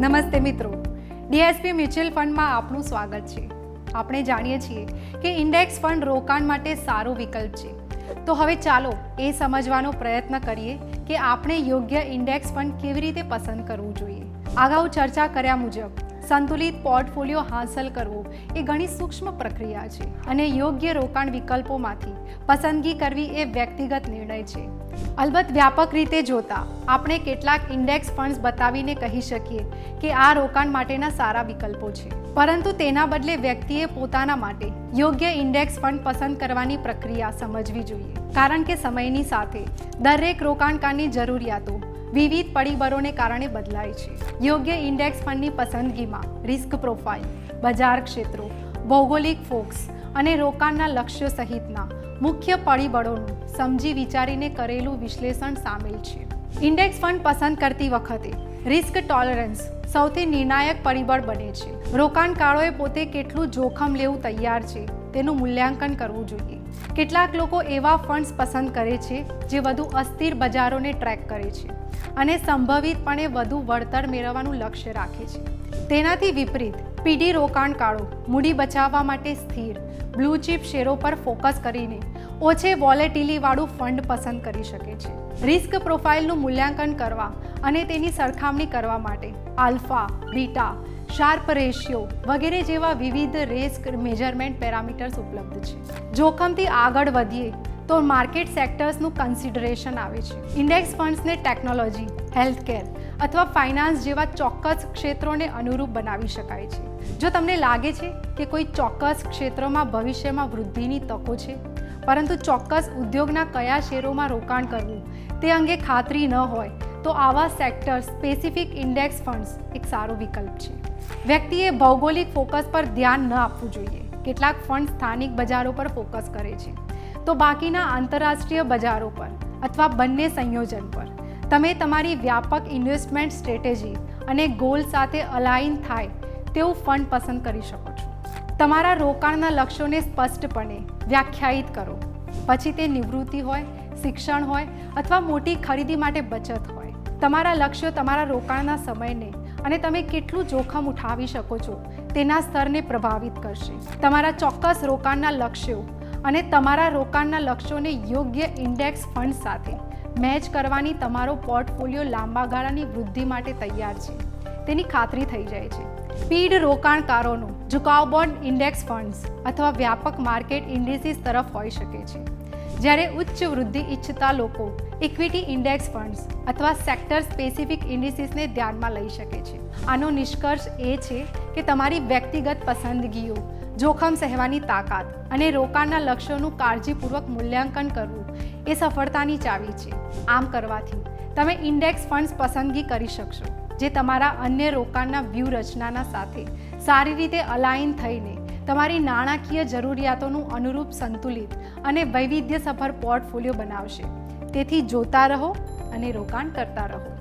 નમસ્તે મિત્રો. DSP mutual ફંડમાં આપનું સ્વાગત છે. આપણે જાણીએ છીએ કે ઇન્ડેક્સ ફંડ રોકાણ માટે સારો વિકલ્પ છે. તો હવે ચાલો એ સમજવાનો પ્રયત્ન કરીએ કે આપણે યોગ્ય ઇન્ડેક્સ ફંડ કેવી રીતે પસંદ કરવું જોઈએ. અગાઉ ચર્ચા કર્યા મુજબ સંતુલિત પોર્ટફોલિયો હાંસલ કરવો એ ઘણી સૂક્ષ્મ પ્રક્રિયા છે અને યોગ્ય રોકાણ વિકલ્પોમાંથી પસંદગી કરવી એ વ્યક્તિગત નિર્ણય છે. અલબત્ત વ્યાપક રીતે જોતા, આપણે કેટલાક ઇન્ડેક્સ ફંડ્સ બતાવીને કહી શકીએ કે આ રોકાણ માટેના સારા વિકલ્પો છે. પરંતુ તેના બદલે વ્યક્તિએ પોતાના માટે યોગ્ય ઇન્ડેક્સ ફંડ પસંદ કરવાની પ્રક્રિયા સમજવી જોઈએ. કારણ કે સમયની સાથે દરેક રોકાણકારની જરૂરિયાતો વિવિધ પરિબળોને કારણે બદલાય છે. યોગ્ય ઇન્ડેક્સ ફંડની પસંદગીમાં રિસ્ક પ્રોફાઇલ, બજાર ક્ષેત્રો, ભૌગોલિક ફોક્સ અને રોકાણના લક્ષ્યો સહિતના મુખ્ય પરિબળોનું સમજી વિચારીને કરેલું વિશ્લેષણ સામેલ છે. ઇન્ડેક્સ ફંડ પસંદ કરતી વખતે રિસ્ક ટોલરન્સ સૌથી નિર્ણાયક પરિબળ બને છે. રોકાણકારોએ પોતે કેટલું જોખમ લેવું તૈયાર છે તેનું મૂલ્યાંકન કરવું જોઈએ. કેટલાક લોકો એવા ફંડ્સ પસંદ કરે છે જે વધુ અસ્થિર બજારોને ટ્રેક કરે છે અને સંભવિતપણે વધુ વળતર મેળવવાનું લક્ષ્ય રાખે છે. તેનાથી વિપરીત, પીડી રોકાણકારો મૂડી બચાવવા માટે સ્થિર, બ્લુ ચિપ શેરો પર ફોકસ કરીને ઓછે વોલેટિલીવાળું ફંડ પસંદ કરી શકે છે. રિસ્ક પ્રોફાઇલનું મૂલ્યાંકન કરવા અને તેની સરખામણી કરવા માટે આલ્ફા, બીટા શાર્પ રેશિયો વગેરે જેવા વિવિધ રિસ્ક મેજરમેન્ટ પેરામીટર્સ ઉપલબ્ધ છે. જોખમથી આગળ વધીએ તો માર્કેટ સેક્ટર્સનું કન્સિડરેશન આવે છે. ઇન્ડેક્સ ફંડ્સને ટેકનોલોજી હેલ્થકેર અથવા ફાઇનાન્સ જેવા ચોક્કસ ક્ષેત્રોને અનુરૂપ બનાવી શકાય છે. જો તમને લાગે છે કે કોઈ ચોક્કસ ક્ષેત્રોમાં ભવિષ્યમાં વૃદ્ધિની તકો છે, પરંતુ ચોક્કસ ઉદ્યોગના કયા શેરોમાં રોકાણ કરવું તે અંગે ખાતરી ન હોય તો આવા સેક્ટર સ્પેસિફિક ઇન્ડેક્સ ફંડ્સ એક સારો વિકલ્પ છે. વ્યક્તિએ ભૌગોલિક ફોકસ પર ધ્યાન ન આપવું જોઈએ. કેટલાક ફંડ સ્થાનિક બજારો પર ફોકસ કરે છે. તો બાકીના આંતરરાષ્ટ્રીય બજારો પર અથવા બંને સંયોજન પર. તમે તમારી વ્યાપક ઇન્વેસ્ટમેન્ટ સ્ટ્રેટેજી અને ગોલ સાથે અલાઇન થાય તેવું ફંડ પસંદ કરી શકો છો. તમારા રોકાણના લક્ષ્યોને સ્પષ્ટપણે વ્યાખ્યાયિત કરો. પછી તે નિવૃત્તિ હોય, શિક્ષણ હોય અથવા મોટી ખરીદી માટે બચત હોય. તમારા લક્ષ્યો તમારા રોકાણના સમયને અને તમે કેટલું જોખમ ઉઠાવી શકો છો તેના સ્તરને પ્રભાવિત કરશે. તમારા ચોક્કસ રોકાણના લક્ષ્યો અને તમારા રોકાણના લક્ષ્યોને યોગ્ય ઇન્ડેક્સ ફંડ સાથે મેચ કરવાની તમારો પોર્ટફોલિયો લાંબા ગાળાની વૃદ્ધિ માટે તૈયાર છે. તેની ખાતરી થઈ જાય છે. સ્પીડ રોકાણકારોનું ઝુકાવ બોન્ડ ઇન્ડેક્સ ફંડ્સ અથવા વ્યાપક માર્કેટ ઇન્ડિસીસ તરફ હોઈ શકે છે. જ્યારે ઉચ્ચ વૃદ્ધિ ઈચ્છતા લોકો ઇક્વિટી ઇન્ડેક્સ ફંડ્સ અથવા સેક્ટર સ્પેસિફિક ઇન્ડિસિસને ધ્યાનમાં લઈ શકે છે. આનો નિષ્કર્ષ એ છે કે તમારી વ્યક્તિગત પસંદગીઓ, જોખમ સહેવાની તાકાત અને રોકાણના લક્ષ્યોનું કાળજીપૂર્વક મૂલ્યાંકન કરવું એ સફળતાની ચાવી છે. આમ કરવાથી તમે ઇન્ડેક્સ ફંડ્સ પસંદગી કરી શકશો, જે તમારા અન્ય રોકાણના વ્યૂહરચનાના સાથે સારી રીતે અલાઇન થઈને તમારી નાણાકીય જરૂરિયાતોનું અનુરૂપ સંતુલિત અને વૈવિધ્યસભર પોર્ટફોલિયો બનાવશે. તેથી જોતા રહો અને રોકાણ કરતા રહો.